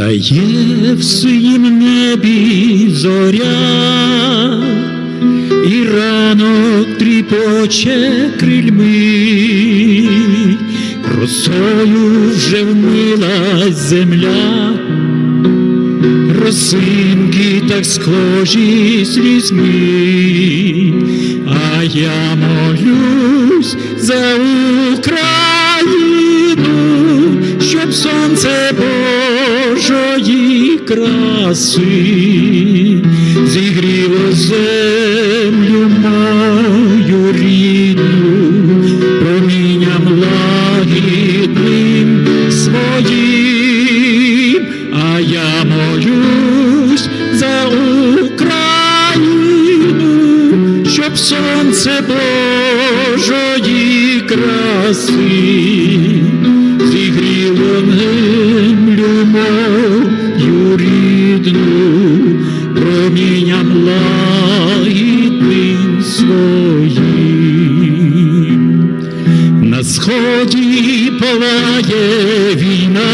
Встає в синім небі зоря, і ранок тріпоче крильми, росою вже вмилась земля, росинки так схожі слізьми, а я молюсь краси зігріло землю мою рідну, промінням лагідним своїм, а я молюсь за Україну, щоб сонце Божої краси зігріло землю мою рідну, промінням лагідним своїм. На сході палає війна,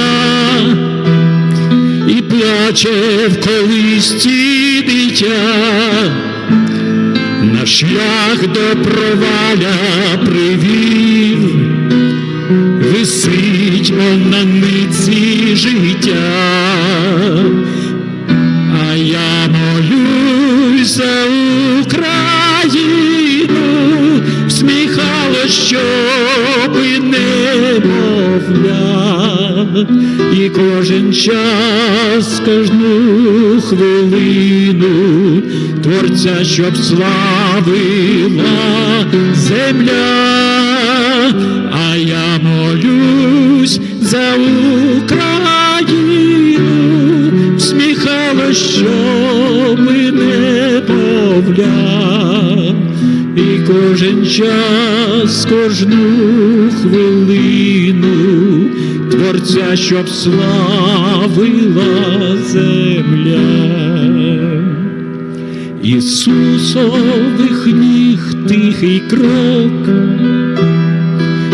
і плаче в колисці дитя, на шлях до проваля привів, висить он на ниці життя, і кожен час, кожну хвилину творця, щоб славила земля, а я молюсь за Україну, всміхало, щоби немовля, і кожен час, кожну хвилину творця, щоб славила земля. Ісусових ніг тихий крок.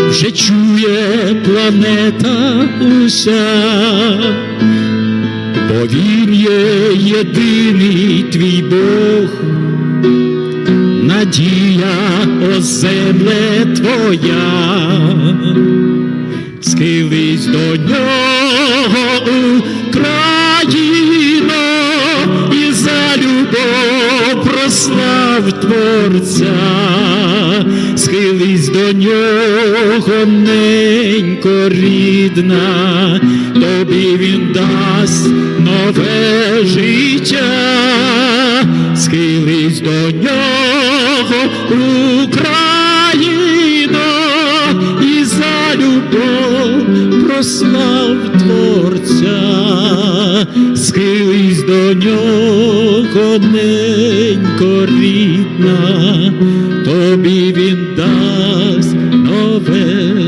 Вже чує планета уся, бо він єдиний твій Бог, надія о земле твоя, схились до нього Україно, і за любов прослав Творця, схились до нього, ненько рідна, тобі він дасть нове життя, схились до нього, Україно, прослав Творця, схились до нього, ненько рідна, тобі він дасть нове